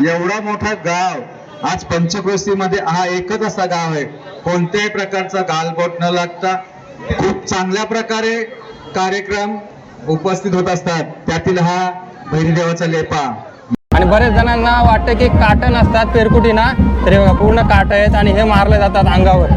एवढा मोठा गाव आज पंचक्रोशीमध्ये हा एकच असा गाव आहे. कोणत्याही प्रकारचा गालबोट न लागता खूप चांगल्या प्रकारे कार्यक्रम उपस्थित होत असतात. त्यातील हा भैरीदेवाचा लेपा. आणि बऱ्याच जणांना वाटतं की काटं नसतात पेरकुटीना. तरी पूर्ण काट आहेत आणि हे मारले जातात अंगावर.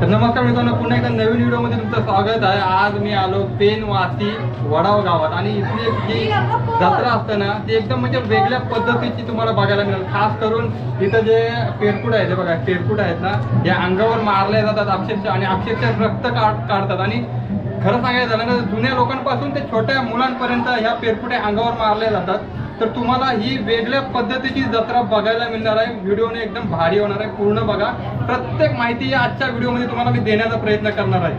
तर नमस्कार मित्रांनो पुन्हा एका नवीन व्हिडिओमध्ये तुमचं स्वागत आहे. आज मी आलो पेन वासी वडाव गावात आणि इथली जी जत्रा असते ना ती एकदम म्हणजे वेगळ्या पद्धतीची तुम्हाला बघायला मिळेल. खास करून इथं जे पेरकुट आहेत बघा पेरकुट आहेत ना हे अंगावर मारले जातात अक्षरशः आणि अक्षरशः रक्त काढ काढतात. आणि खरं सांगायचं झालं ना जुन्या लोकांपासून ते छोट्या मुलांपर्यंत ह्या पेरकुट्या अंगावर मारल्या जातात. तर तुम्हाला ही वेगळ्या पद्धतीची जत्रा बघायला मिळणार आहे. व्हिडिओने एकदम भारी होणार आहे. पूर्ण बघा. प्रत्येक माहिती या आजच्या व्हिडिओमध्ये तुम्हाला मी देण्याचा प्रयत्न करणार आहे.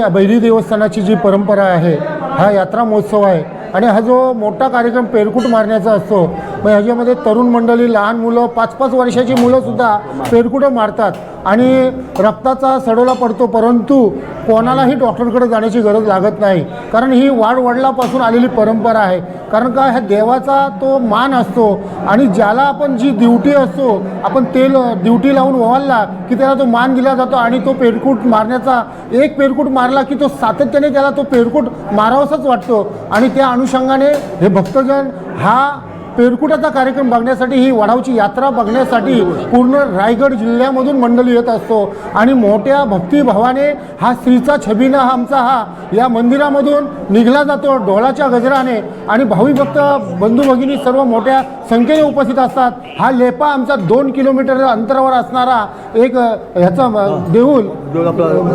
जी बैरी देवस्थानाची जी परंपरा आहे हा यात्रा महोत्सव आहे. आणि हा जो मोठा कार्यक्रम पेरकूट मारण्याचा असतो मग ह्याच्यामध्ये तरुण मंडळी लहान मुलं पाच पाच वर्षाची मुलंसुद्धा पेरकुटं मारतात. आणि रक्ताचा सडोला पडतो परंतु कोणालाही डॉक्टरकडे जाण्याची गरज लागत नाही. कारण ही वाढवडलापासून आलेली परंपरा आहे. कारण का ह्या देवाचा तो मान असतो आणि ज्याला आपण जी ड्युटी असतो आपण तेल ड्युटी लावून ओवाळला की त्याला तो मान दिला जातो आणि तो पेरकूट मारण्याचा एक पेरकूट मारला की तो सातत्याने त्याला तो पेरकूट मारावासाच वाटतो. आणि त्या अनुषंगाने हे भक्तजन हा पेरकुटाचा कार्यक्रम बघण्यासाठी ही वडावची यात्रा बघण्यासाठी पूर्ण रायगड जिल्ह्यामधून मंडळी येत असतो. आणि मोठ्या भक्तिभावाने हा स्त्रीचा छबिना हा आमचा हा या मंदिरामधून निघला जातो डोळाच्या गजराने. आणि भावी भक्त बंधू भगिनी सर्व मोठ्या संख्येने उपस्थित असतात. हा लेपा आमचा दोन किलोमीटर अंतरावर असणारा एक ह्याचा देऊळ.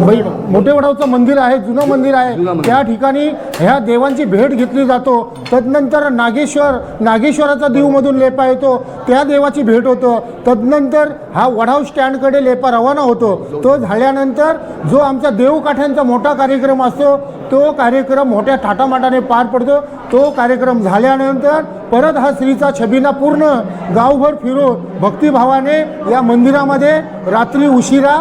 बै- मोठे वडावचं मंदिर आहे जुनं मंदिर आहे. त्या ठिकाणी ह्या देवांची भेट घेतली जातो. तदनंतर नागेश्वर नागेश्वराचा देवमधून लेपा येतो त्या देवाची भेट होतो. तदनंतर हा वढाव स्टँडकडे लेपा रवाना होतो. तो झाल्यानंतर जो आमचा देवकाठ्यांचा मोठा कार्यक्रम असतो तो कार्यक्रम मोठ्या थाटामाटाने पार पडतो. तो कार्यक्रम झाल्यानंतर परत हा स्त्रीचा छबिना पूर्ण गावभर फिरून भक्तिभावाने या मंदिरामध्ये रात्री उशिरा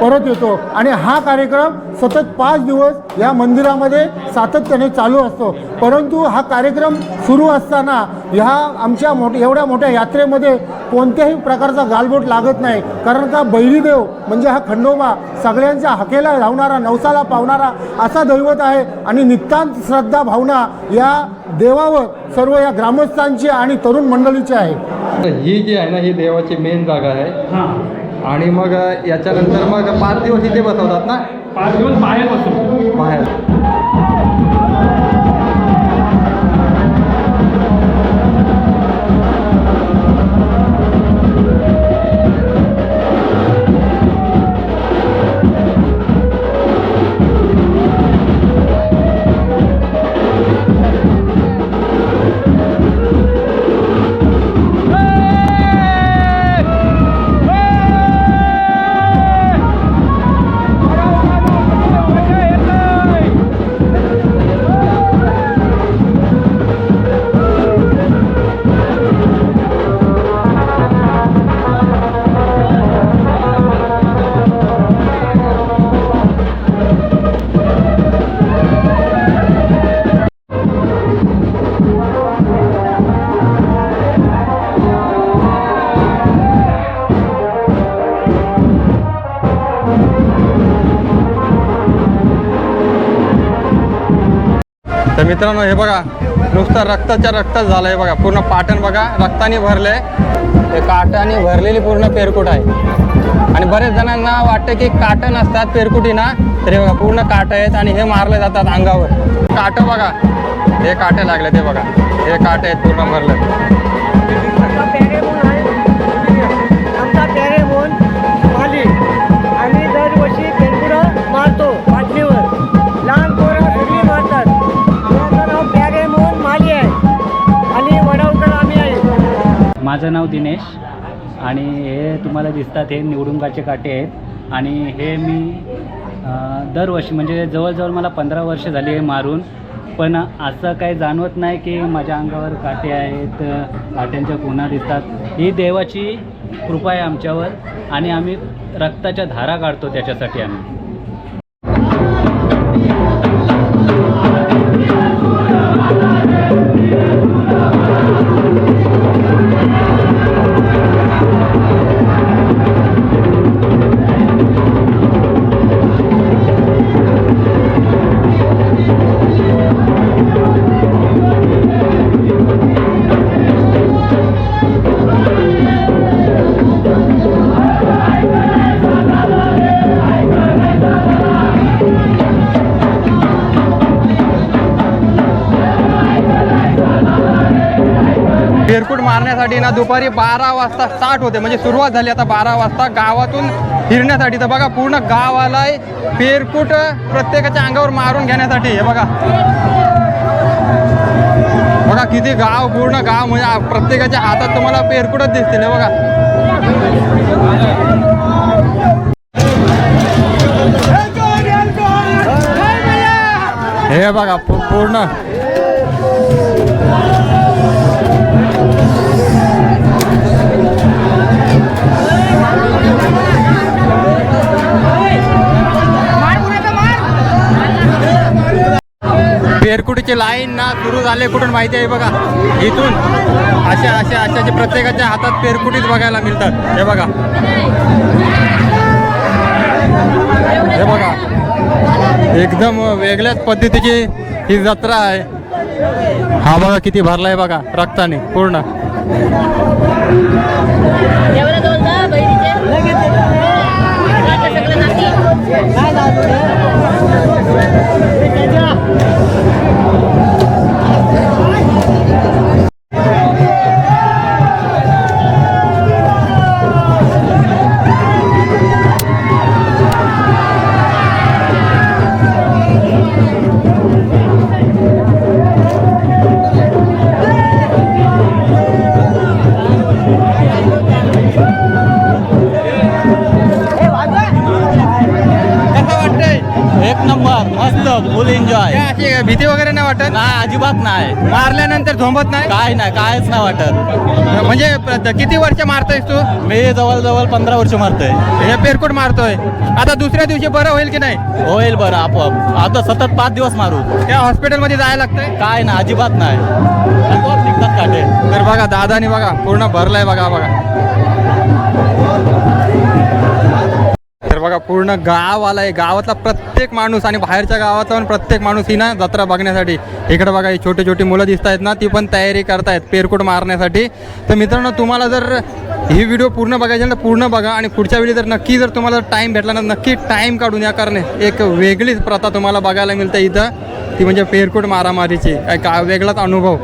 परत येतो. आणि हा कार्यक्रम सतत पाच दिवस या मंदिरामध्ये सातत्याने चालू असतो. परंतु हा कार्यक्रम सुरू असताना ह्या आमच्या मोठ एवढ्या मोठ्या यात्रेमध्ये कोणत्याही प्रकारचा गालबोट लागत नाही. कारण का बैरीदेव म्हणजे हा खंडोबा सगळ्यांच्या हाकेला धावणारा नवसाला पावणारा असा दैवत आहे. आणि नितांत श्रद्धा भावना या देवावर सर्व या ग्रामस्थांची आणि तरुण मंडळीची आहे. ही जी आहे ना ही देवाची मेन जागा आहे. आणि मग याच्यानंतर मग पाच दिवस इथे बसवतात ना? पाच दिवस बाहेर बसू बाहेर. मित्रांनो हे बघा नुसतं रक्ताच्या रक्तच झालं आहे बघा. पूर्ण पाटण बघा रक्ताने आहे ते काटाने भरलेली पूर्ण पेरकुट आहे. आणि बरेच जणांना वाटतं की काटं नसतात पेरकुटीना तरी बघा पूर्ण काट आहेत आणि हे मारले जातात अंगावर. काटं बघा. हे काटे लागले ते बघा. हे काटे आहेत पूर्ण भरले माझं नाव दिनेश आणि हे तुम्हाला दिसतात हे निवडुंगाचे काटे आहेत. आणि हे मी दरवर्षी म्हणजे जवळजवळ मला पंधरा वर्ष झाली हे मारून. पण असं काही जाणवत नाही की माझ्या अंगावर काटे आहेत काट्यांच्या खुणा दिसतात. ही देवाची कृपा आहे आमच्यावर आणि आम्ही रक्ताच्या धारा काढतो त्याच्यासाठी आम्ही. मारण्यासाठी ना दुपारी बारा वाजता स्टार्ट होते. म्हणजे सुरुवात झाली आता बारा वाजता गावातून फिरण्यासाठी. तर बघा पूर्ण गाव आलाय पेरकुट प्रत्येकाच्या अंगावर मारून घेण्यासाठी. हे बघा. बघा किती गाव पूर्ण गाव म्हणजे प्रत्येकाच्या हातात तुम्हाला पेरकुटच दिसतील. हे बघा. हे बघा पूर्ण लाईन ना सुरू झाले कुठून माहिती आहे बघा? इथून अशा अशा अशाचे प्रत्येकाच्या हातात पेरकुटीच बघायला मिळतात. हे बघा. हे बघा. एकदम वेगळ्याच पद्धतीची ही जत्रा आहे. हा बघा किती भरलाय बघा रक्ताने पूर्ण. मस्त फुल एन्जॉय अशी भीती वगैरे नाही वाटत? नाही अजिबात नाही. मारल्यानंतर झोंबत नाही? काय नाही कायच नाही वाटत. म्हणजे प्र- किती वर्ष मारतोयस तू? मी जवळजवळ पंधरा वर्ष मारतोय. हे पेरकुट मारतोय. आता दुसऱ्या दिवशी बरं होईल की नाही? होईल बरं आपोआप. आता सतत पाच दिवस मारू. त्या हॉस्पिटलमध्ये जायला लागतंय? काय नाही अजिबात नाही. आपोआप निघतात काटे. तर बघा दादानी बघा पूर्ण भरलाय बघा बघा. बघा पूर्ण गाव आहे. गावातला प्रत्येक माणूस आणि बाहेरच्या गावाचा पण प्रत्येक माणूस ही ना जत्रा बघण्यासाठी. इकडे बघा ही छोटी छोटी मुलं दिसत आहेत ना ती पण तयारी करतायत पेरकोट मारण्यासाठी. तर मित्रांनो तुम्हाला जर ही व्हिडिओ पूर्ण बघायची ना तर पूर्ण बघा आणि पुढच्या वेळी जर नक्की जर तुम्हाला टाईम भेटला ना नक्की टाईम काढून या. कारण एक वेगळीच प्रथा तुम्हाला बघायला मिळते इथं. ती म्हणजे पेरकोट मारामारीची. काय का वेगळाच अनुभव.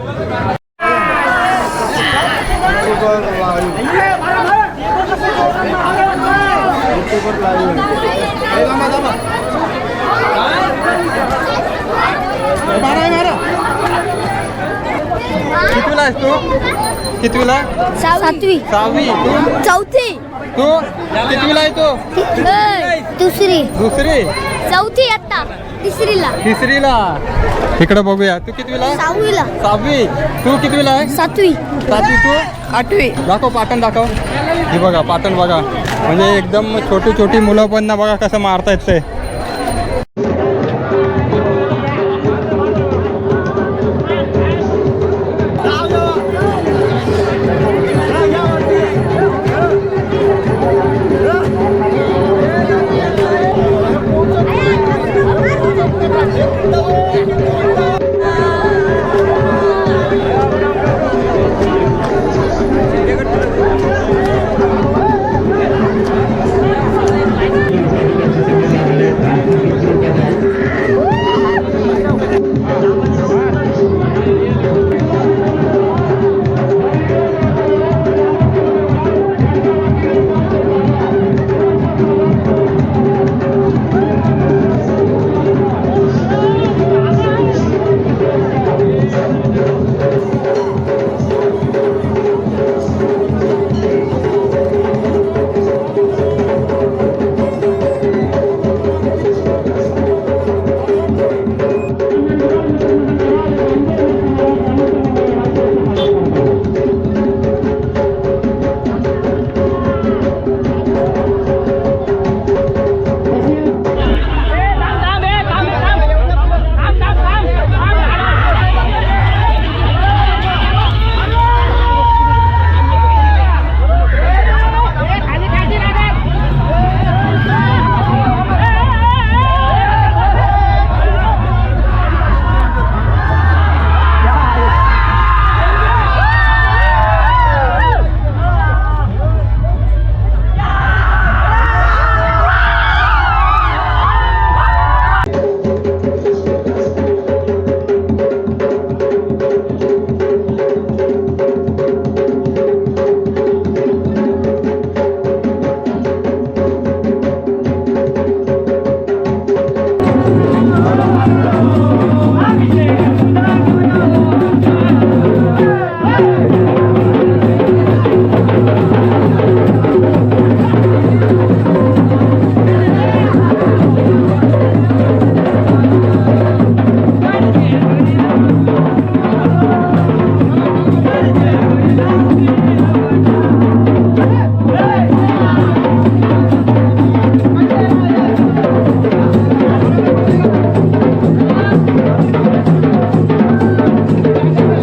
कितवीला आहेस तू? कितवीला? सातवी. सहावी. तू? चौथी. तू? कितवीला आहे तू? दुसरी. दुसरी? चौथी आता तिसरीला. तिसरीला. इकडे बघूया. तू कितवीला? सहावीला. सहावी. तू कितवीला आहे? सातवी. सातवी तू? आठवी. दाखव पाटण दाखव. हे बघा पाटण बघा. म्हणजे एकदम छोटी छोटी मुलं पण ना बघा कसं मारतायत ते.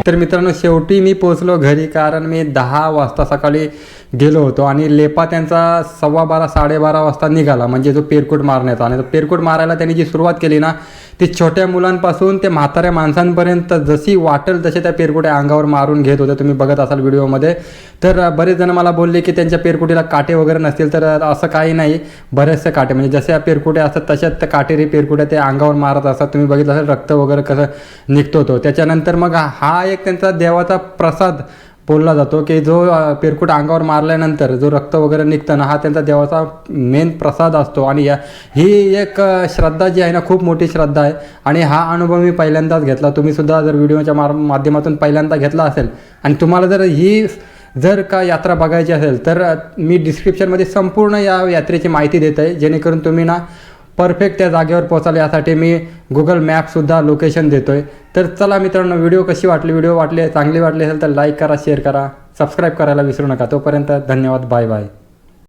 तर मित्रांनो शेवटी मी पोचलो घरी कारण मी दहा वाजता सकाळी गेलो होतो आणि लेपा त्यांचा सव्वा बारा साडेबारा वाजता निघाला. म्हणजे जो पेरकूट मारण्याचा. आणि तो पेरकूट मारायला त्यांनी जी सुरुवात केली ना ते छोट्या मुलांपासून ते म्हाताऱ्या माणसांपर्यंत जशी वाटेल तसे त्या पेरकुट्या अंगावर मारून घेत होते. तुम्ही बघत असाल व्हिडिओमध्ये. तर बरेच जण मला बोलले की त्यांच्या पेरकुटीला काटे वगैरे नसतील तर असं काही नाही. बरेचसे काटे म्हणजे जशा पेरकुट्या असतात तशाच त्या काटेरी पेरकुट्या ते अंगावर मारत असतात. तुम्ही बघितलं असेल रक्त वगैरे कसं निघतो तो त्याच्यानंतर मग हा एक त्यांचा देवाचा प्रसाद बोलला जातो की जो पेरकूट अंगावर मारल्यानंतर जो रक्त वगैरे निघतं ना हा त्यांचा देवाचा मेन प्रसाद असतो. आणि या ही एक श्रद्धा जी आहे ना खूप मोठी श्रद्धा आहे. आणि हा अनुभव मी पहिल्यांदाच घेतला. तुम्हीसुद्धा जर व्हिडिओच्या मार माध्यमातून पहिल्यांदा घेतला असेल आणि तुम्हाला जर ही जर का यात्रा बघायची असेल तर मी डिस्क्रिप्शनमध्ये संपूर्ण या यात्रेची माहिती देत आहे जेणेकरून तुम्ही ना परफेक्ट त्या जागेवर पोचाल यासाठी मी गुगल मॅपसुद्धा लोकेशन देतो आहे तर चला मित्रांनो व्हिडिओ कशी वाटली? व्हिडिओ वाटली चांगली वाटली असेल तर लाईक करा शेअर करा सबस्क्राईब करायला विसरू नका. तोपर्यंत धन्यवाद बाय बाय